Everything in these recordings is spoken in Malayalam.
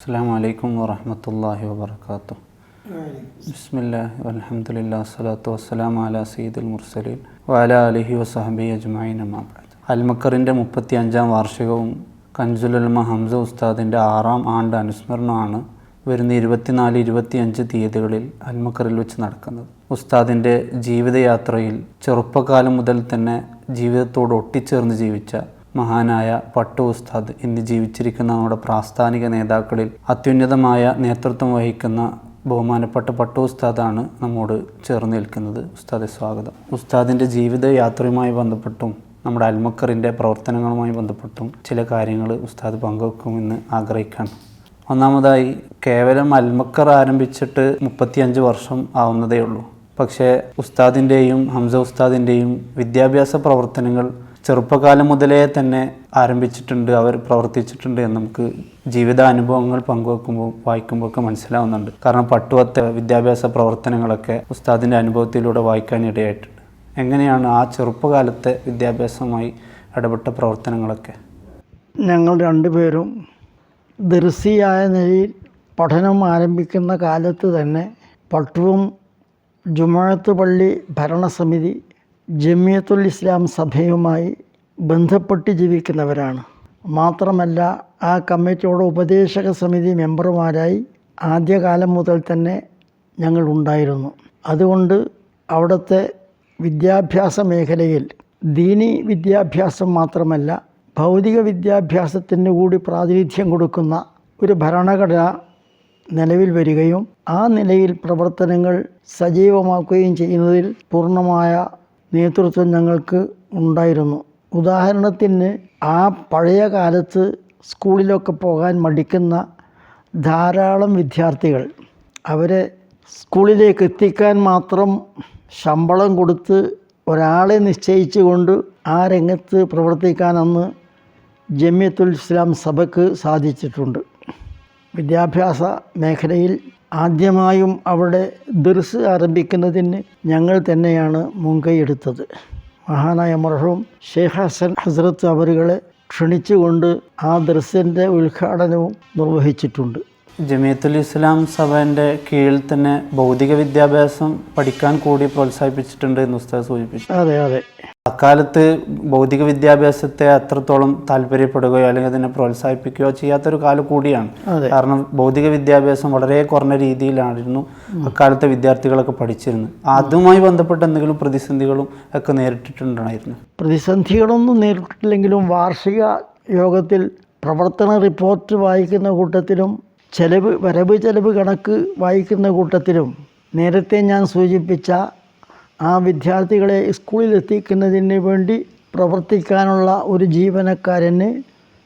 അസ്സാം വലൈക്കും വാഹമത്തല്ലാഹി വാബർക്കാത്തു ബിസ്മില്ലാഹി അലഹമുല്ലാ സ്വലാത്തു വസ്സലാം അല സയ്യിദുൽ മുർസലീൻ വാല അലഹി വസഹബി അജ്മായി അൽമക്കറിന്റെ മുപ്പത്തി അഞ്ചാം വാർഷികവും കൻസുലുൽമ ഹംസ ഉസ്താദിന്റെ ആറാം ആണ്ട് അനുസ്മരണമാണ് വരുന്ന ഇരുപത്തിനാല് ഇരുപത്തിയഞ്ച് തീയതികളിൽ അൽമക്കറിൽ വെച്ച് നടക്കുന്നത്. ഉസ്താദിന്റെ ജീവിതയാത്രയിൽ ചെറുപ്പകാലം മുതൽ തന്നെ ജീവിതത്തോട് ഒട്ടിച്ചേർന്ന് ജീവിച്ച മഹാനായ പട്ടു ഉസ്താദ് ഇന്ന് ജീവിച്ചിരിക്കുന്ന നമ്മുടെ പ്രാസ്ഥാനിക നേതാക്കളിൽ അത്യുന്നതമായ നേതൃത്വം വഹിക്കുന്ന ബഹുമാനപ്പെട്ട പട്ടു ഉസ്താദാണ് നമ്മോട് ചേർന്ന് നിൽക്കുന്നത്. ഉസ്താദെ സ്വാഗതം. ഉസ്താദിന്റെ ജീവിതയാത്രയുമായി ബന്ധപ്പെട്ടും നമ്മുടെ അൽമക്കറിന്റെ പ്രവർത്തനങ്ങളുമായി ബന്ധപ്പെട്ടും ചില കാര്യങ്ങൾ ഉസ്താദ് പങ്കുവെക്കുമെന്ന് ആഗ്രഹിക്കുകയാണ്. ഒന്നാമതായി കേവലം അൽമക്കർ ആരംഭിച്ചിട്ട് മുപ്പത്തിയഞ്ച് വർഷം ആവുന്നതേ ഉള്ളൂ. പക്ഷേ ഉസ്താദിന്റെയും ഹംസ ഉസ്താദിന്റെയും വിദ്യാഭ്യാസ പ്രവർത്തനങ്ങൾ ചെറുപ്പകാലം മുതലേ തന്നെ ആരംഭിച്ചിട്ടുണ്ട് അവർ പ്രവർത്തിച്ചിട്ടുണ്ട് എന്ന് നമുക്ക് ജീവിതാനുഭവങ്ങൾ പങ്കുവെക്കുമ്പോൾ വായിക്കുമ്പോൾ ഒക്കെ മനസ്സിലാവുന്നുണ്ട്. കാരണം പട്ടുവത്തെ വിദ്യാഭ്യാസ പ്രവർത്തനങ്ങളൊക്കെ ഉസ്താദിന്റെ അനുഭവത്തിലൂടെ വായിക്കാൻ ഇടയായിട്ടുണ്ട്. എങ്ങനെയാണ് ആ ചെറുപ്പകാലത്തെ വിദ്യാഭ്യാസവുമായി ഇടപെട്ട പ്രവർത്തനങ്ങളൊക്കെ? ഞങ്ങൾ രണ്ടുപേരും ദർസിയായ നിലയിൽ പഠനം ആരംഭിക്കുന്ന കാലത്ത് തന്നെ പട്ടുവും ജുമഴത്ത് പള്ളി ഭരണസമിതി ജമിയത്തുൽ ഇസ്ലാം സഭയുമായി ബന്ധപ്പെട്ട് ജീവിക്കുന്നവരാണ്. മാത്രമല്ല ആ കമ്മിറ്റിയുടെ ഉപദേശക സമിതി മെമ്പർമാരായി ആദ്യകാലം മുതൽ തന്നെ ഞങ്ങൾ ഉണ്ടായിരുന്നു. അതുകൊണ്ട് അവിടുത്തെ വിദ്യാഭ്യാസ മേഖലയിൽ ദീനി വിദ്യാഭ്യാസം മാത്രമല്ല ഭൗതിക വിദ്യാഭ്യാസത്തിന് കൂടി പ്രാതിനിധ്യം കൊടുക്കുന്ന ഒരു ഭരണഘടന നിലവിൽ വരികയും ആ നിലയിൽ പ്രവർത്തനങ്ങൾ സജീവമാക്കുകയും ചെയ്യുന്നതിൽ പൂർണമായ നേതൃത്വം ഞങ്ങൾക്ക് ഉണ്ടായിരുന്നു. ഉദാഹരണത്തിന് ആ പഴയ കാലത്ത് സ്കൂളിലൊക്കെ പോകാൻ മടിക്കുന്ന ധാരാളം വിദ്യാർത്ഥികൾ അവരെ സ്കൂളിലേക്ക് എത്തിക്കാൻ മാത്രം ശമ്പളം കൊടുത്ത് ഒരാളെ നിശ്ചയിച്ചുകൊണ്ട് ആ രംഗത്ത് പ്രവർത്തിക്കാൻ അന്ന് ജമ്യത്തുൽ ഇസ്ലാം സഭയ്ക്ക് സാധിച്ചിട്ടുണ്ട്. വിദ്യാഭ്യാസ മേഖലയിൽ ആദ്യമായും അവിടെ ദർസ് ആരംഭിക്കുന്നതിന് ഞങ്ങൾ തന്നെയാണ് മുൻകൈയെടുത്തത് മഹാനായ മർഹൂം ഷെയ്ഖ് ഹസൻ ഹസ്രത്ത് അവരുകളെ ക്ഷണിച്ചുകൊണ്ട് ആ ദർസിന്റെ ഉദ്ഘാടനവും നിർവഹിച്ചിട്ടുണ്ട്. ജമിയത്തുൽ ഇസ്ലാം സഭന്റെ കീഴിൽ തന്നെ ഭൗതിക വിദ്യാഭ്യാസം പഠിക്കാൻ കൂടി പ്രോത്സാഹിപ്പിച്ചിട്ടുണ്ട് എന്ന് ഉസ്താദ് സൂചിപ്പിച്ചു. അതെ അതെ. അക്കാലത്ത് ഭൗതിക വിദ്യാഭ്യാസത്തെ അത്രത്തോളം താല്പര്യപ്പെടുകയോ അല്ലെങ്കിൽ അതിനെ പ്രോത്സാഹിപ്പിക്കുകയോ ചെയ്യാത്തൊരു കാലം കൂടിയാണ്. കാരണം ഭൗതിക വിദ്യാഭ്യാസം വളരെ കുറഞ്ഞ രീതിയിലായിരുന്നു അക്കാലത്തെ വിദ്യാർത്ഥികളൊക്കെ പഠിച്ചിരുന്നത്. അതുമായി ബന്ധപ്പെട്ട എന്തെങ്കിലും പ്രതിസന്ധികളും ഒക്കെ നേരിട്ടിട്ടുണ്ടായിരുന്നു. പ്രതിസന്ധികളൊന്നും നേരിട്ടില്ലെങ്കിലും വാർഷിക യോഗത്തിൽ പ്രവർത്തന റിപ്പോർട്ട് വായിക്കുന്ന കൂട്ടത്തിലും ചെലവ് വരവ് ചെലവ് കണക്ക് വായിക്കുന്ന കൂട്ടത്തിലും നേരത്തെ ഞാൻ സൂചിപ്പിച്ച ആ വിദ്യാർത്ഥികളെ സ്കൂളിൽ എത്തിക്കുന്നതിന് വേണ്ടി പ്രവർത്തിക്കാനുള്ള ഒരു ജീവനക്കാരന്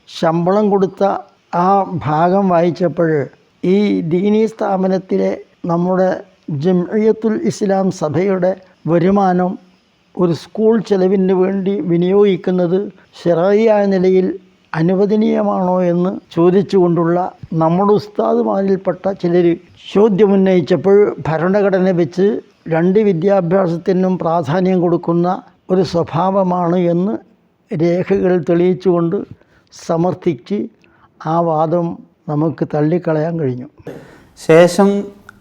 ശമ്പളം കൊടുത്ത ആ ഭാഗം വായിച്ചപ്പോൾ ഈ ദീനീ സ്ഥാപനത്തിലെ നമ്മുടെ ജംഇയത്തുൽ ഇസ്ലാം സഭയുടെ വരുമാനം ഒരു സ്കൂൾ ചെലവിന് വേണ്ടി വിനിയോഗിക്കുന്നത് ശരായിയായ നിലയിൽ അനുവദനീയമാണോ എന്ന് ചോദിച്ചുകൊണ്ടുള്ള നമ്മുടെ ഉസ്താദുമാരിൽപ്പെട്ട ചിലർ ചോദ്യമുന്നയിച്ചപ്പോൾ ഭരണഘടന വെച്ച് രണ്ട് വിദ്യാഭ്യാസത്തിനും പ്രാധാന്യം കൊടുക്കുന്ന ഒരു സ്വഭാവമാണ് എന്ന് രേഖകൾ തെളിയിച്ചുകൊണ്ട് സമർത്ഥിച്ച് ആ വാദം നമുക്ക് തള്ളിക്കളയാൻ കഴിഞ്ഞു. ശേഷം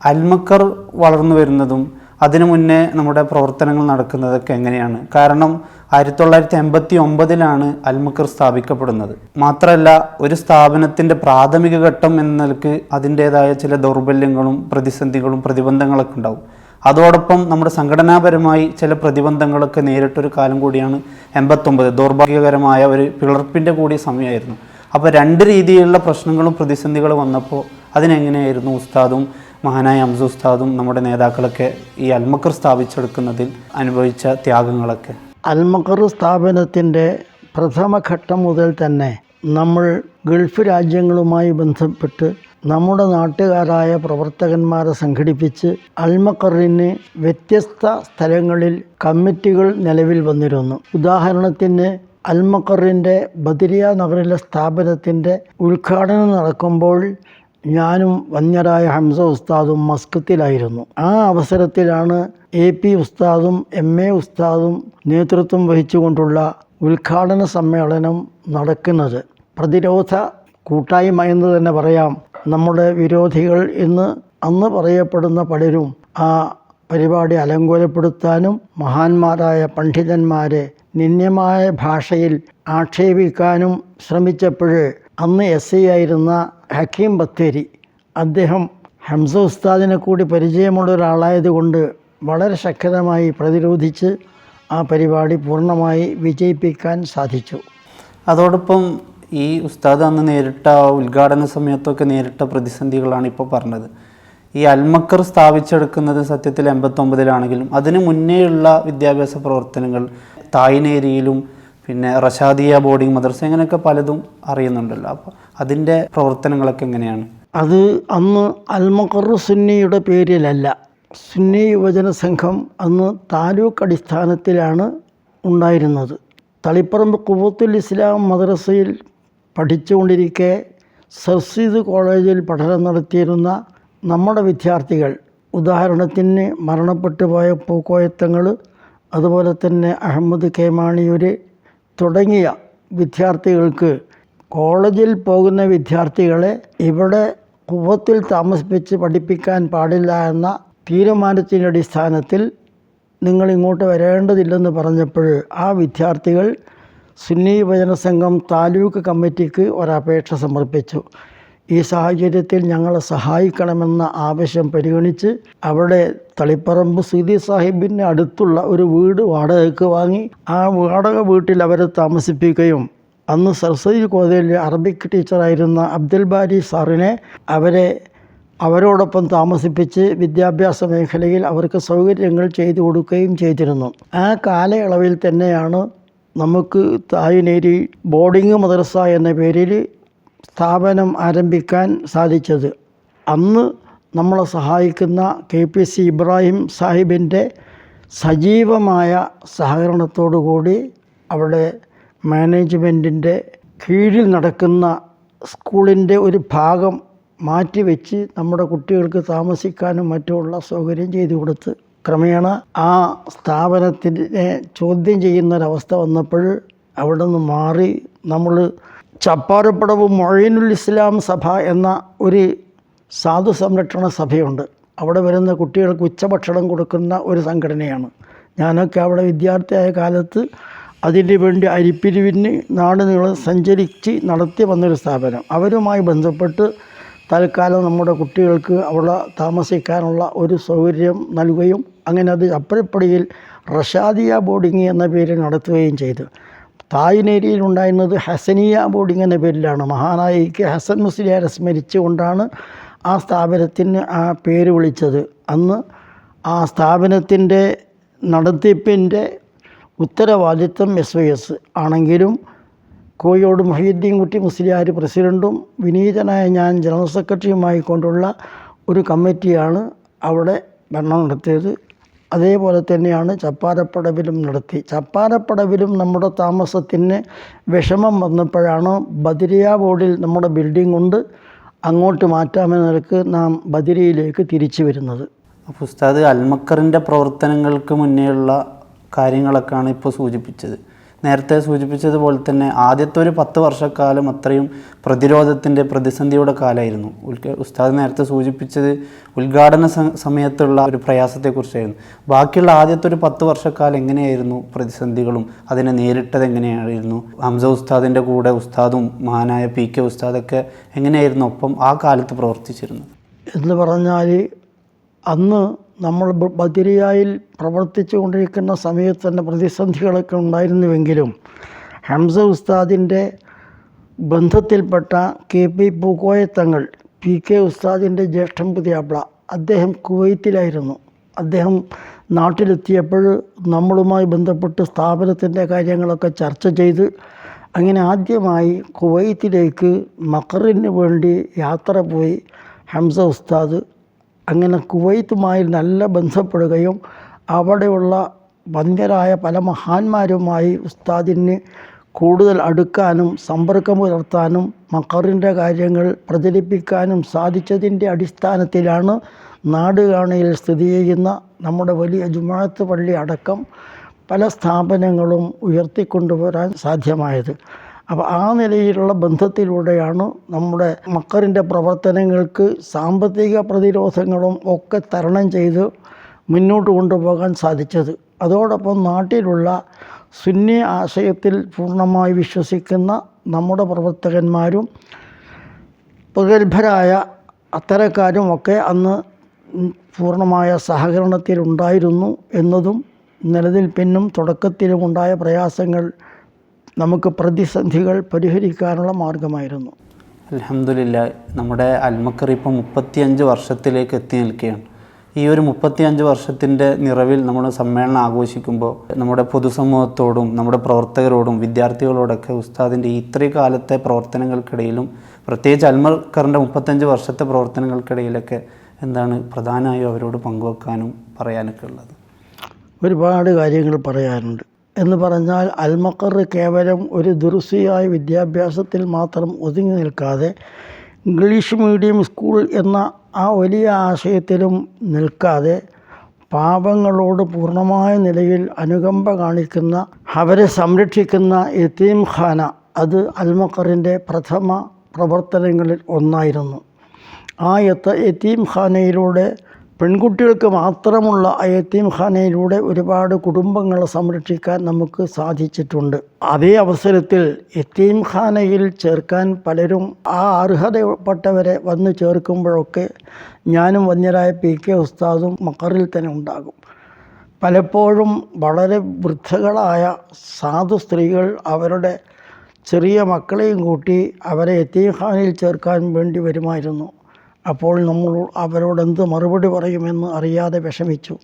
അൽമക്കർ വളർന്നു വരുന്നതും അതിനു മുന്നേ നമ്മുടെ പ്രവർത്തനങ്ങൾ നടക്കുന്നതൊക്കെ എങ്ങനെയാണ്? കാരണം ആയിരത്തി തൊള്ളായിരത്തി എൺപത്തി ഒമ്പതിലാണ് അൽമക്കർ സ്ഥാപിക്കപ്പെടുന്നത്. മാത്രമല്ല ഒരു സ്ഥാപനത്തിന്റെ പ്രാഥമിക ഘട്ടം എന്ന നിലയ്ക്ക് അതിന്റേതായ ചില ദൗർബല്യങ്ങളും പ്രതിസന്ധികളും പ്രതിബന്ധങ്ങളൊക്കെ ഉണ്ടാവും. അതോടൊപ്പം നമ്മുടെ സംഘടനാപരമായി ചില പ്രതിബന്ധങ്ങളൊക്കെ നേരിട്ടൊരു കാലം കൂടിയാണ് എൺപത്തൊമ്പത്. ദൗർഭാഗ്യകരമായ ഒരു പിളർപ്പിന്റെ കൂടിയ സമയമായിരുന്നു. അപ്പോൾ രണ്ട് രീതിയിലുള്ള പ്രശ്നങ്ങളും പ്രതിസന്ധികളും വന്നപ്പോൾ അതിനെങ്ങനെയായിരുന്നു ഉസ്താദും മഹാനായ അംസു ഉസ്താദും നമ്മുടെ നേതാക്കളൊക്കെ ഈ അൽമക്കർ സ്ഥാപിച്ചെടുക്കുന്നതിൽ അനുഭവിച്ച ത്യാഗങ്ങളൊക്കെ? അൽമക്കർ സ്ഥാപനത്തിന്റെ പ്രഥമഘട്ടം മുതൽ തന്നെ നമ്മൾ ഗൾഫ് രാജ്യങ്ങളുമായി ബന്ധപ്പെട്ട് നമ്മുടെ നാട്ടുകാരായ പ്രവർത്തകന്മാരെ സംഘടിപ്പിച്ച് അൽമക്കറിന് വ്യത്യസ്ത സ്ഥലങ്ങളിൽ കമ്മിറ്റികൾ നിലവിൽ വന്നിരുന്നു. ഉദാഹരണത്തിന് അൽമക്കറിന്റെ ബദരിയ നഗറിലെ സ്ഥാപനത്തിന്റെ ഉദ്ഘാടനം നടക്കുമ്പോൾ ഞാനും വന്യരായ ഹംസ ഉസ്താദും മസ്കത്തിലായിരുന്നു. ആ അവസരത്തിലാണ് എ പി ഉസ്താദും എം എ ഉസ്താദും നേതൃത്വം വഹിച്ചുകൊണ്ടുള്ള ഉദ്ഘാടന സമ്മേളനം നടക്കുന്നത്. പ്രതിരോധ കൂട്ടായ്മ എന്ന് തന്നെ പറയാം. നമ്മുടെ വിരോധികൾ എന്ന് അന്ന് പറയപ്പെടുന്ന പലരും ആ പരിപാടി അലങ്കോലപ്പെടുത്താനും മഹാന്മാരായ പണ്ഡിതന്മാരെ നിന്ദ്യമായ ഭാഷയിൽ ആക്ഷേപിക്കാനും ശ്രമിച്ചപ്പോൾ അന്ന് എസ് ഐ ആയിരുന്ന ഹക്കീം ബത്തേരി അദ്ദേഹം ഹംസ ഉസ്താദിനെ കൂടി പരിചയമുള്ള ഒരാളായതുകൊണ്ട് വളരെ ശക്തമായി പ്രതിരോധിച്ച് ആ പരിപാടി പൂർണമായി വിജയിപ്പിക്കാൻ സാധിച്ചു. അതോടൊപ്പം ഈ ഉസ്താദ് അന്ന് നേരിട്ട ഉദ്ഘാടന സമയത്തൊക്കെ നേരിട്ട പ്രതിസന്ധികളാണ് ഇപ്പോൾ പറഞ്ഞത്. ഈ അൽമക്കർ സ്ഥാപിച്ചെടുക്കുന്നത് സത്യത്തിൽ എൺപത്തൊമ്പതിലാണെങ്കിലും അതിന് മുന്നേയുള്ള വിദ്യാഭ്യാസ പ്രവർത്തനങ്ങൾ തായ്നേരിയിലും പിന്നെ റഷാദിയ ബോർഡിംഗ് മദ്രസ ഇങ്ങനെയൊക്കെ പലതും അറിയുന്നുണ്ടല്ലോ. അപ്പോൾ അതിന്റെ പ്രവർത്തനങ്ങളൊക്കെ എങ്ങനെയാണ്? അത് അന്ന് അൽമക്കർ സുന്നിയുടെ പേരിലല്ല. സുന്നി യുവജന സംഘം അന്ന് താലൂക്ക് അടിസ്ഥാനത്തിലാണ് ഉണ്ടായിരുന്നത്. തളിപ്പറമ്പ് കുവത്തുൽ ഇസ്ലാം മദ്രസയിൽ പഠിച്ചുകൊണ്ടിരിക്കെ സർസീദ് കോളേജിൽ പഠനം നടത്തിയിരുന്ന നമ്മുടെ വിദ്യാർത്ഥികൾ ഉദാഹരണത്തിന് മരണപ്പെട്ടു പോയ പൂക്കോയത്തങ്ങൾ അതുപോലെ തന്നെ അഹമ്മദ് കേമാണിയൂർ തുടങ്ങിയ വിദ്യാർത്ഥികൾക്ക് കോളേജിൽ പോകുന്ന വിദ്യാർത്ഥികളെ ഇവിടെ കുവത്തിൽ താമസിപ്പിച്ച് പഠിപ്പിക്കാൻ പാടില്ല എന്ന തീരുമാനത്തിന്റെ അടിസ്ഥാനത്തിൽ നിങ്ങൾ ഇങ്ങോട്ട് വരേണ്ടതില്ലെന്ന് പറഞ്ഞപ്പോൾ ആ വിദ്യാർത്ഥികൾ സുന്നി യുവജന സംഘം താലൂക്ക് കമ്മിറ്റിക്ക് ഒരപേക്ഷ സമർപ്പിച്ചു. ഈ സാഹചര്യത്തിൽ ഞങ്ങളെ സഹായിക്കണമെന്ന ആവശ്യം പരിഗണിച്ച് അവിടെ തളിപ്പറമ്പ് സുദി സാഹിബിന് അടുത്തുള്ള ഒരു വീട് വാടകയ്ക്ക് വാങ്ങി ആ വാടക വീട്ടിൽ അവരെ താമസിപ്പിക്കുകയും അന്ന് സർസൈ കോതയിലെ അറബിക് ടീച്ചറായിരുന്ന അബ്ദുൽ ബാരി സാറിനെ അവരെ അവരോടൊപ്പം താമസിപ്പിച്ച് വിദ്യാഭ്യാസ മേഖലയിൽ അവർക്ക് സൗകര്യങ്ങൾ ചെയ്തു കൊടുക്കുകയും ചെയ്തിരുന്നു. ആ കാലയളവിൽ തന്നെയാണ് നമുക്ക് തായ്നേരി ബോർഡിംഗ് മദ്രസ എന്ന പേരിൽ സ്ഥാപനം ആരംഭിക്കാൻ സാധിച്ചത്. അന്ന് നമ്മളെ സഹായിക്കുന്ന കെ പി സി ഇബ്രാഹിം സാഹിബിന്റെ സജീവമായ സഹകരണത്തോടു കൂടി അവിടെ മാനേജ്മെന്റിന്റെ കീഴിൽ നടക്കുന്ന സ്കൂളിന്റെ ഒരു ഭാഗം മാറ്റിവെച്ച് നമ്മുടെ കുട്ടികൾക്ക് താമസിക്കാനും മറ്റുമുള്ള സൗകര്യം ചെയ്തു കൊടുത്ത് ക്രമേണ ആ സ്ഥാപനത്തിനെ ചോദ്യം ചെയ്യുന്നൊരവസ്ഥ വന്നപ്പോൾ അവിടെ നിന്ന് മാറി നമ്മൾ ചപ്പാരപ്പടവ് മൊഴീനുൽ ഇസ്ലാം സഭ എന്ന ഒരു സാധു സംരക്ഷണ സഭയുണ്ട്. അവിടെ വരുന്ന കുട്ടികൾക്ക് ഉച്ചഭക്ഷണം കൊടുക്കുന്ന ഒരു സംഘടനയാണ്. ഞാനൊക്കെ അവിടെ വിദ്യാർത്ഥിയായ കാലത്ത് അതിന് വേണ്ടി അരിപ്പിരിവിന് നാട് നിങ്ങൾ സഞ്ചരിച്ച് നടത്തി വന്നൊരു സ്ഥാപനം. അവരുമായി ബന്ധപ്പെട്ട് തൽക്കാലം നമ്മുടെ കുട്ടികൾക്ക് അവിടെ താമസിക്കാനുള്ള ഒരു സൗകര്യം നൽകുകയും അങ്ങനെ അത് അപ്പരപ്പടിയിൽ റഷാദിയ ബോർഡിംഗ് എന്ന പേരിൽ നടത്തുകയും ചെയ്തു. തായ്നേരിയിൽ ഉണ്ടായിരുന്നത് ഹസനിയ ബോർഡിംഗ് എന്ന പേരിലാണ്. മഹാനായ കെ ഹസൻ മുസ്ലിയാരെ സ്മരിച്ചുകൊണ്ടാണ് ആ സ്ഥാപനത്തിന് ആ പേര് വിളിച്ചത്. അന്ന് ആ സ്ഥാപനത്തിന്റെ നടത്തിപ്പിന്റെ ഉത്തരവാദിത്വം എസ് വൈ എസ് ആണെങ്കിലും കോഴിയോട് മൊഹീദ്ദീൻ കുട്ടി മുസ്ലിയാർ പ്രസിഡന്റും വിനീതനായ ഞാൻ ജനറൽ സെക്രട്ടറിയുമായി കൊണ്ടുള്ള ഒരു കമ്മിറ്റിയാണ് അവിടെ ഭരണം നടത്തിയത്. അതേപോലെ തന്നെയാണ് ചപ്പാരപ്പടവിലും നടത്തി. ചപ്പാരപ്പടവിലും നമ്മുടെ താമസത്തിന് വിഷമം വന്നപ്പോഴാണ് ബദിരിയ ബോർഡിൽ നമ്മുടെ ബിൽഡിംഗ് ഉണ്ട്. അങ്ങോട്ട് മാറ്റാമെന്ന നിലയ്ക്ക് നാം ബദിരിയിലേക്ക് തിരിച്ചു വരുന്നത്. അപ്പോൾ ഉസ്താദ് അൽമക്കറിന്റെ പ്രവർത്തനങ്ങൾക്ക് മുന്നേയുള്ള കാര്യങ്ങളൊക്കെയാണ് ഇപ്പോൾ സൂചിപ്പിച്ചത്. നേരത്തെ സൂചിപ്പിച്ചതുപോലെ തന്നെ ആദ്യത്തെ ഒരു പത്ത് വർഷക്കാലം അത്രയും പ്രതിരോധത്തിന്റെ പ്രതിസന്ധിയുടെ കാലമായിരുന്നു. ഉസ്താദ് നേരത്തെ സൂചിപ്പിച്ചത് ഉദ്ഘാടന സമയത്തുള്ള ഒരു പ്രയാസത്തെക്കുറിച്ചായിരുന്നു. ബാക്കിയുള്ള ആദ്യത്തെ ഒരു പത്ത് വർഷക്കാലം എങ്ങനെയായിരുന്നു പ്രതിസന്ധികളും അതിനെ നേരിട്ടത് എങ്ങനെയായിരുന്നു? ഹംസ ഉസ്താദിന്റെ കൂടെ ഉസ്താദും മഹാനായ പി കെ ഉസ്താദൊക്കെ എങ്ങനെയായിരുന്നു ഒപ്പം ആ കാലത്ത് പ്രവർത്തിച്ചിരുന്നു എന്ന് പറഞ്ഞാൽ അന്ന് നമ്മൾ ബദിരിയായിൽ പ്രവർത്തിച്ചു കൊണ്ടിരിക്കുന്ന സമയത്ത് തന്നെ പ്രതിസന്ധികളൊക്കെ ഉണ്ടായിരുന്നുവെങ്കിലും ഹംസ ഉസ്താദിന്റെ ബന്ധത്തിൽപ്പെട്ട K P Pookoya Thangal P K ഉസ്താദിന്റെ ജ്യേഷ്ഠം പുതിയാപ്ല അദ്ദേഹം കുവൈത്തിലായിരുന്നു അദ്ദേഹം നാട്ടിലെത്തിയപ്പോൾ നമ്മളുമായി ബന്ധപ്പെട്ട് സ്ഥാപനത്തിന്റെ കാര്യങ്ങളൊക്കെ ചർച്ച ചെയ്ത് അങ്ങനെ ആദ്യമായി കുവൈത്തിലേക്ക് മക്കറിന് വേണ്ടി യാത്ര പോയി ഹംസ ഉസ്താദ് അങ്ങനെ കുവൈത്തുമായി നല്ല ബന്ധപ്പെടുകയും അവിടെയുള്ള വന്യരായ പല മഹാന്മാരുമായി ഉസ്താദിന് കൂടുതൽ അടുക്കാനും സമ്പർക്കം പുലർത്താനും മക്കറിന്റെ കാര്യങ്ങൾ പ്രചരിപ്പിക്കാനും സാധിച്ചതിന്റെ അടിസ്ഥാനത്തിലാണ് നാടുകാണയിൽ സ്ഥിതി ചെയ്യുന്ന നമ്മുടെ വലിയ ജുമാഅത്ത് പള്ളി അടക്കം പല സ്ഥാപനങ്ങളും ഉയർത്തിക്കൊണ്ടുവരാൻ സാധ്യമായത്. അപ്പോൾ ആ നിലയിലുള്ള ബന്ധത്തിലൂടെയാണ് നമ്മുടെ മക്കറിന്റെ പ്രവർത്തനങ്ങൾക്ക് സാമ്പത്തിക പ്രതിരോധങ്ങളും ഒക്കെ തരണം ചെയ്ത് മുന്നോട്ട് കൊണ്ടുപോകാൻ സാധിച്ചത്. അതോടൊപ്പം നാട്ടിലുള്ള സുന്നി ആശയത്തിൽ പൂർണമായി വിശ്വസിക്കുന്ന നമ്മുടെ പ്രവർത്തകന്മാരും പ്രഗത്ഭരായ അത്തരക്കാരും ഒക്കെ അന്ന് പൂർണമായ സഹകരണത്തിലുണ്ടായിരുന്നു എന്നതും നിലനിൽപ്പിനും തുടക്കത്തിലുമുണ്ടായ പ്രയാസങ്ങൾ നമുക്ക് പ്രതിസന്ധികൾ പരിഹരിക്കാനുള്ള മാർഗമായിരുന്നു. അലഹമില്ല നമ്മുടെ അൽമക്കർ ഇപ്പോൾ മുപ്പത്തിയഞ്ച് വർഷത്തിലേക്ക് എത്തി നിൽക്കുകയാണ്. ഈ ഒരു മുപ്പത്തിയഞ്ച് വർഷത്തിന്റെ നിറവിൽ നമ്മൾ സമ്മേളനം ആഘോഷിക്കുമ്പോൾ നമ്മുടെ പൊതുസമൂഹത്തോടും നമ്മുടെ പ്രവർത്തകരോടും വിദ്യാർത്ഥികളോടൊക്കെ ഉസ്താദിന്റെ ഇത്രയും കാലത്തെ പ്രവർത്തനങ്ങൾക്കിടയിലും പ്രത്യേകിച്ച് അൽമക്കറിന്റെ മുപ്പത്തഞ്ച് വർഷത്തെ പ്രവർത്തനങ്ങൾക്കിടയിലൊക്കെ എന്താണ് പ്രധാനമായും അവരോട് പങ്കുവെക്കാനും പറയാനൊക്കെ ഉള്ളത്? ഒരുപാട് കാര്യങ്ങൾ പറയാനുണ്ട്. എന്ന് പറഞ്ഞാൽ അൽമക്കർ കേവലം ഒരു ദുർസിയായ വിദ്യാഭ്യാസത്തിൽ മാത്രം ഒതുങ്ങി നിൽക്കാതെ ഇംഗ്ലീഷ് മീഡിയം സ്കൂൾ എന്ന ആ വലിയ ആശയത്തിലും നിൽക്കാതെ പാപങ്ങളോട് പൂർണമായ നിലയിൽ അനുകമ്പ കാണിക്കുന്ന അവരെ സംരക്ഷിക്കുന്ന യത്തീം ഖാന അത് അൽമക്കറിന്റെ പ്രഥമ പ്രവർത്തനങ്ങളിൽ ഒന്നായിരുന്നു. ആ യത്തീം ഖാനയിലൂടെ പെൺകുട്ടികൾക്ക് മാത്രമുള്ള അയത്തീം യത്തീം ഖാനയിലൂടെ ഒരുപാട് കുടുംബങ്ങളെ സംരക്ഷിക്കാൻ നമുക്ക് സാധിച്ചിട്ടുണ്ട്. അതേ അവസരത്തിൽ എത്തീം ഖാനയിൽ ചേർക്കാൻ പലരും ആ അർഹതപ്പെട്ടവരെ വന്ന് ചേർക്കുമ്പോഴൊക്കെ ഞാനും വന്യരായ പി കെ ഉസ്താദും മക്കറിൽ തന്നെ ഉണ്ടാകും. പലപ്പോഴും വളരെ വൃദ്ധകളായ സാധു സ്ത്രീകൾ അവരുടെ ചെറിയ മക്കളെയും കൂട്ടി അവരെ യത്തീംഖാനയിൽ ചേർക്കാൻ വേണ്ടി വരുമായിരുന്നു. അപ്പോൾ നമ്മൾ അവരോടെന്ത് മറുപടി പറയുമെന്ന് അറിയാതെ വിഷമിച്ചു.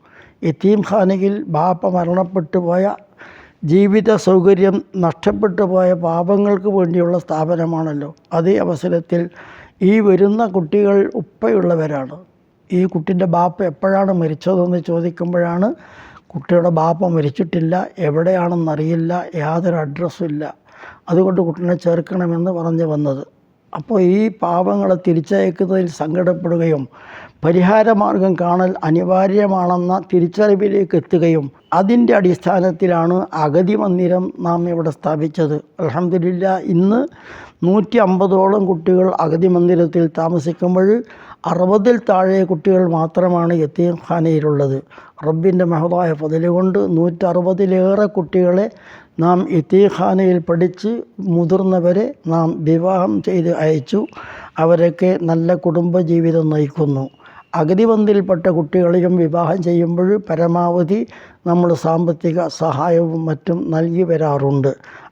യത്തീംഖാനയിൽ ബാപ്പ മരണപ്പെട്ടു പോയ ജീവിത സൗകര്യം നഷ്ടപ്പെട്ടു പോയ പാപങ്ങൾക്ക് വേണ്ടിയുള്ള സ്ഥാപനമാണല്ലോ. അതേ അവസരത്തിൽ ഈ വരുന്ന കുട്ടികൾ ഉപ്പയുള്ളവരാണ്. ഈ കുട്ടിന്റെ ബാപ്പ എപ്പോഴാണ് മരിച്ചതെന്ന് ചോദിക്കുമ്പോഴാണ് കുട്ടിയുടെ ബാപ്പ മരിച്ചിട്ടില്ല എവിടെയാണെന്നറിയില്ല യാതൊരു അഡ്രസ്സും ഇല്ല. അതുകൊണ്ട് കുട്ടീനെ ചേർക്കണമെന്ന് പറഞ്ഞു വന്നത്. അപ്പോൾ ഈ പാപങ്ങളെ തിരിച്ചയക്കുന്നതിൽ സങ്കടപ്പെടുകയും പരിഹാരമാർഗം കാണൽ അനിവാര്യമാണെന്ന തിരിച്ചറിവിലേക്ക് എത്തുകയും അതിന്റെ അടിസ്ഥാനത്തിലാണ് അഗതി മന്ദിരം നാം ഇവിടെ സ്ഥാപിച്ചത്. അലഹമില്ല ഇന്ന് നൂറ്റി അമ്പതോളം കുട്ടികൾ അഗതി മന്ദിരത്തിൽ താമസിക്കുമ്പോൾ അറുപതിൽ താഴെ കുട്ടികൾ മാത്രമാണ് യത്തീംഖാനയിലുള്ളത്. റബ്ബിന്റെ മഹതായ പതിലുകൊണ്ട് നൂറ്ററുപതിലേറെ കുട്ടികളെ നാം യത്തീഖാനയിൽ പഠിച്ച് മുതിർന്നവരെ നാം വിവാഹം ചെയ്ത് അയച്ചു. അവരൊക്കെ നല്ല കുടുംബജീവിതം നയിക്കുന്നു. അഗതിബന്ധിൽപ്പെട്ട കുട്ടികളെയും വിവാഹം ചെയ്യുമ്പോൾ പരമാവധി നമ്മൾ സാമ്പത്തിക സഹായവും മറ്റും നൽകി വരാറുണ്ട്.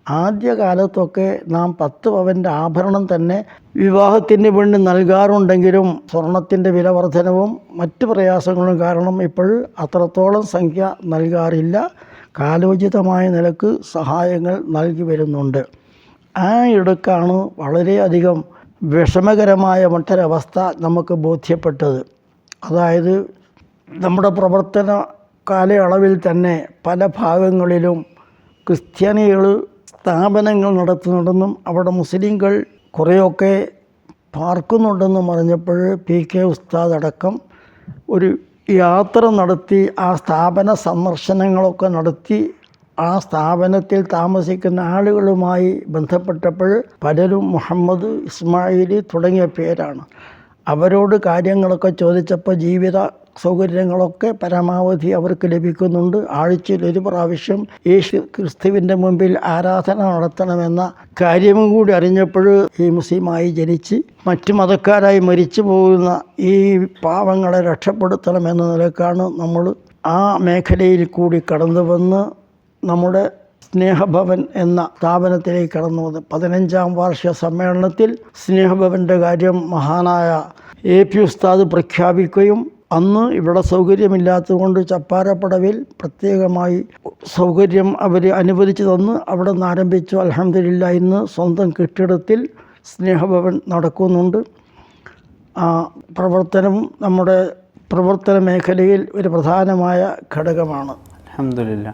ആദ്യകാലത്തൊക്കെ നാം പത്ത് പവന്റെ ആഭരണം തന്നെ വിവാഹത്തിന് വേണ്ടി നൽകാറുണ്ടെങ്കിലും സ്വർണത്തിന്റെ വില വർധനവും മറ്റ് പ്രയാസങ്ങളും കാരണം ഇപ്പോൾ അത്രത്തോളം സംഖ്യ നൽകാറില്ല. കാലോചിതമായ നിലയ്ക്ക് സഹായങ്ങൾ നൽകി വരുന്നുണ്ട്. ആ ഇടക്കാണ് വളരെയധികം വിഷമകരമായ മറ്റൊരവസ്ഥ നമുക്ക് ബോധ്യപ്പെട്ടത്. അതായത് നമ്മുടെ പ്രവർത്തന കാലയളവിൽ തന്നെ പല ഭാഗങ്ങളിലും ക്രിസ്ത്യാനികൾ സ്ഥാപനങ്ങൾ നടത്തുന്നുണ്ടെന്നും അവിടെ മുസ്ലിങ്ങൾ കുറേയൊക്കെ പാർക്കുന്നുണ്ടെന്നും അറിഞ്ഞപ്പോൾ പി കെ ഉസ്താദ് അടക്കം ഒരു യാത്ര നടത്തി ആ സ്ഥാപന സന്ദർശനങ്ങളൊക്കെ നടത്തി ആ സ്ഥാപനത്തിൽ താമസിക്കുന്ന ആളുകളുമായി ബന്ധപ്പെട്ടപ്പോൾ പലരും മുഹമ്മദ് ഇസ്മായിൽ തുടങ്ങിയ പേരാണ്. അവരോട് കാര്യങ്ങളൊക്കെ ചോദിച്ചപ്പോൾ ജീവിത സൗകര്യങ്ങളൊക്കെ പരമാവധി അവർക്ക് ലഭിക്കുന്നുണ്ട്. ആഴ്ചയിൽ ഒരു പ്രാവശ്യം യേശു ക്രിസ്തുവിന്റെ മുമ്പിൽ ആരാധന നടത്തണമെന്ന കാര്യവും കൂടി അറിഞ്ഞപ്പോൾ ഈ മുസ്ലിമായി ജനിച്ച് മറ്റു മതക്കാരായി മരിച്ചു പോകുന്ന ഈ പാവങ്ങളെ രക്ഷപ്പെടുത്തണമെന്ന നിലക്കാണ് നമ്മൾ ആ മേഖലയിൽ കൂടി കടന്നു വന്ന് നമ്മുടെ സ്നേഹഭവൻ എന്ന സ്ഥാപനത്തിലേക്ക് കടന്നു വന്നു പതിനഞ്ചാം വാർഷിക സമ്മേളനത്തിൽ സ്നേഹഭവന്റെ കാര്യം മഹാനായ എ പി ഉസ്താദ് പ്രഖ്യാപിക്കുകയും അന്ന് ഇവിടെ സൗകര്യമില്ലാത്തതുകൊണ്ട് ചപ്പാരപ്പടവിൽ പ്രത്യേകമായി സൗകര്യം അവർ അനുവദിച്ചു തന്ന് അവിടെ നിന്ന് ആരംഭിച്ചു. അലഹമില്ല ഇന്ന് സ്വന്തം കെട്ടിടത്തിൽ സ്നേഹഭവൻ നടക്കുന്നുണ്ട്. ആ പ്രവർത്തനം നമ്മുടെ പ്രവർത്തന മേഖലയിൽ ഒരു പ്രധാനമായ ഘടകമാണ്. അലഹമില്ല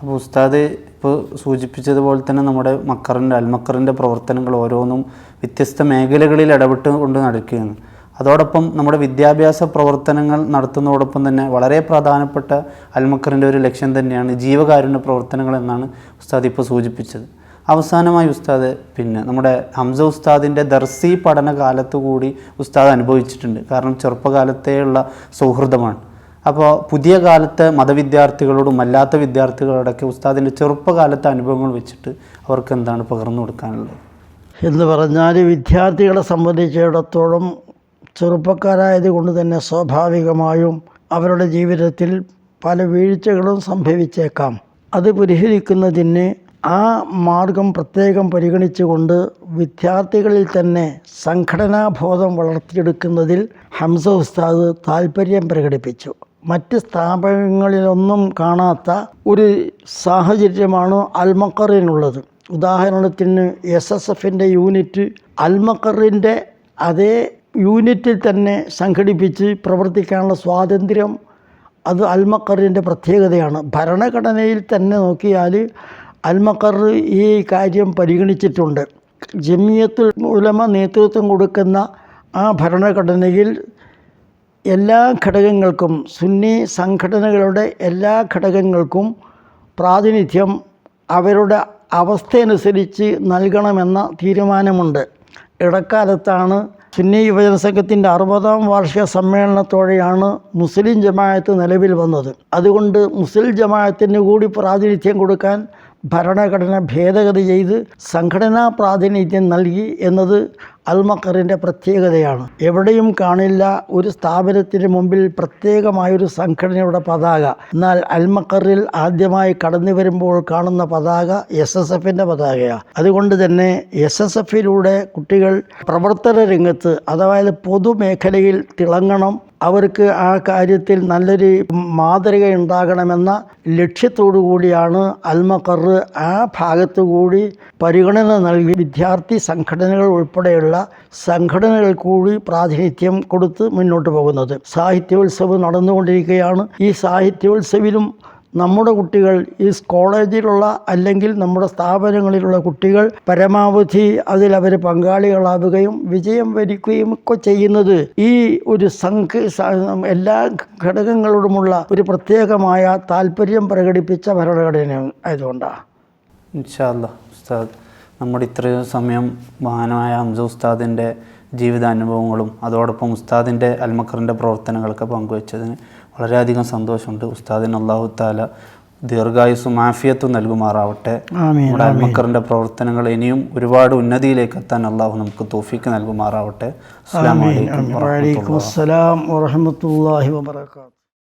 അപ്പോൾ ഉസ്താദ് ഇപ്പോൾ സൂചിപ്പിച്ചതുപോലെ തന്നെ നമ്മുടെ മക്കറിന്റെ അൽമക്കറിന്റെ പ്രവർത്തനങ്ങൾ ഓരോന്നും വ്യത്യസ്ത മേഖലകളിൽ ഇടപെട്ട് കൊണ്ട് നടക്കുകയാണ്. അതോടൊപ്പം നമ്മുടെ വിദ്യാഭ്യാസ പ്രവർത്തനങ്ങൾ നടത്തുന്നതോടൊപ്പം തന്നെ വളരെ പ്രധാനപ്പെട്ട അൽമക്കറിന്റെ ഒരു ലക്ഷ്യം തന്നെയാണ് ജീവകാരുണ്യ പ്രവർത്തനങ്ങൾ എന്നാണ് ഉസ്താദ് ഇപ്പോൾ സൂചിപ്പിച്ചത്. അവസാനമായി ഉസ്താദ് പിന്നെ നമ്മുടെ ഹംസ ഉസ്താദിന്റെ ദർസി പഠന കാലത്തു കൂടി ഉസ്താദ് അനുഭവിച്ചിട്ടുണ്ട്. കാരണം ചെറുപ്പകാലത്തെയുള്ള സൗഹൃദമാണ്. അപ്പോൾ പുതിയ കാലത്തെ മതവിദ്യാർത്ഥികളോടും അല്ലാത്ത വിദ്യാർത്ഥികളോടൊക്കെ ഉസ്താദിന്റെ ചെറുപ്പകാലത്തെ അനുഭവങ്ങൾ വെച്ചിട്ട് അവർക്ക് എന്താണ് പകർന്നു കൊടുക്കാനുള്ളത്? എന്ന് പറഞ്ഞാൽ വിദ്യാർത്ഥികളെ സംബന്ധിച്ചിടത്തോളം ചെറുപ്പക്കാരായത് കൊണ്ട് തന്നെ സ്വാഭാവികമായും അവരുടെ ജീവിതത്തിൽ പല വീഴ്ചകളും സംഭവിച്ചേക്കാം. അത് പരിഹരിക്കുന്നതിന് ആ മാർഗം പ്രത്യേകം പരിഗണിച്ചുകൊണ്ട് വിദ്യാർത്ഥികളിൽ തന്നെ സംഘടനാബോധം വളർത്തിയെടുക്കുന്നതിൽ ഹംസ ഉസ്താദ് താല്പര്യം പ്രകടിപ്പിച്ചു. മറ്റ് സ്ഥാപനങ്ങളിലൊന്നും കാണാത്ത ഒരു സാഹചര്യമാണ് അൽമക്കറിനുള്ളത് ഉദാഹരണത്തിന് എസ് എസ് എഫിന്റെ യൂണിറ്റ് അൽമക്കറിന്റെ അതേ യൂണിറ്റിൽ തന്നെ സംഘടിപ്പിച്ച് പ്രവർത്തിക്കാനുള്ള സ്വാതന്ത്ര്യം അത് അൽമക്കറിന്റെ പ്രത്യേകതയാണ്. ഭരണഘടനയിൽ തന്നെ നോക്കിയാൽ അൽമക്കർ ഈ കാര്യം പരിഗണിച്ചിട്ടുണ്ട്. ജമിയത്തുൽ ഉലമ നേതൃത്വം കൊടുക്കുന്ന ആ ഭരണഘടനയിൽ എല്ലാ ഘടകങ്ങൾക്കും സുന്നി സംഘടനകളുടെ എല്ലാ ഘടകങ്ങൾക്കും പ്രാതിനിധ്യം അവരുടെ അവസ്ഥയനുസരിച്ച് നൽകണമെന്ന തീരുമാനമുണ്ട്. ഇടക്കാലത്താണ് സുന്നി യുവജന സംഘത്തിന്റെ അറുപതാം വാർഷിക സമ്മേളനത്തോടെയാണ് മുസ്ലിം ജമാഅത്ത് നിലവിൽ വന്നത്. അതുകൊണ്ട് മുസ്ലിം ജമാഅത്തിന് കൂടി പ്രാതിനിധ്യം കൊടുക്കാൻ ഭരണഘടന ഭേദഗതി ചെയ്ത് സംഘടനാ പ്രാതിനിധ്യം നൽകി എന്നത് അൽമക്കറിന്റെ പ്രത്യേകതയാണ്. എവിടെയും കാണില്ല ഒരു സ്ഥാപനത്തിന് മുമ്പിൽ പ്രത്യേകമായൊരു സംഘടനയുടെ പതാക. എന്നാൽ അൽമക്കറിൽ ആദ്യമായി കടന്നു വരുമ്പോൾ കാണുന്ന പതാക എസ് എസ് എഫിന്റെ പതാകയാണ്. അതുകൊണ്ട് തന്നെ എസ് എസ് എഫിലൂടെ കുട്ടികൾ പ്രവർത്തന രംഗത്ത് അതായത് പൊതുമേഖലയിൽ തിളങ്ങണം. അവർക്ക് ആ കാര്യത്തിൽ നല്ലൊരു മാതൃക ഉണ്ടാകണമെന്ന ലക്ഷ്യത്തോടു കൂടിയാണ് അൽമക്കർ ആ ഭാഗത്തു കൂടി പരിഗണന നൽകി വിദ്യാർത്ഥി സംഘടനകൾ ഉൾപ്പെടെയുള്ള സംഘടനകൾ കൂടി പ്രാതിനിധ്യം കൊടുത്ത് മുന്നോട്ട് പോകുന്നത്. സാഹിത്യോത്സവം നടന്നുകൊണ്ടിരിക്കുകയാണ്. ഈ സാഹിത്യോത്സവിലും നമ്മുടെ കുട്ടികൾ ഈ കോളേജിലുള്ള അല്ലെങ്കിൽ നമ്മുടെ സ്ഥാപനങ്ങളിലുള്ള കുട്ടികൾ പരമാവധി അതിൽ അവർ പങ്കാളികളാവുകയും വിജയം വരിക്കുകയും ഒക്കെ ചെയ്യുന്നത് ഈ ഒരു സംഘ എല്ലാ ഘടകങ്ങളോടുമുള്ള ഒരു പ്രത്യേകമായ താല്പര്യം പ്രകടിപ്പിച്ച ഭരണഘടന ആയതുകൊണ്ടാണ് ഇൻഷാല്ല ഉസ്താദ്. നമ്മുടെ ഇത്രയും സമയം മഹാനായ ഹംസ ഉസ്താദിന്റെ ജീവിതാനുഭവങ്ങളും അതോടൊപ്പം ഉസ്താദിന്റെ അൽമക്കറിന്റെ പ്രവർത്തനങ്ങളൊക്കെ പങ്കുവച്ചതിന് വളരെയധികം സന്തോഷമുണ്ട്. ഉസ്താദിന് അള്ളാഹു താല ദീർഘായുസ്സും ആഫിയത്തും നൽകുമാറാവട്ടെ. നമ്മുടെ അൽമക്കറിന്റെ പ്രവർത്തനങ്ങൾ ഇനിയും ഒരുപാട് ഉന്നതിയിലേക്ക് എത്താൻ അള്ളാഹു നമുക്ക് തോഫിക്ക് നൽകുമാറാവട്ടെ. അസ്സാം വലൈക്കും വറഹമത്തല്ലാഹി വബർക്കാത്തു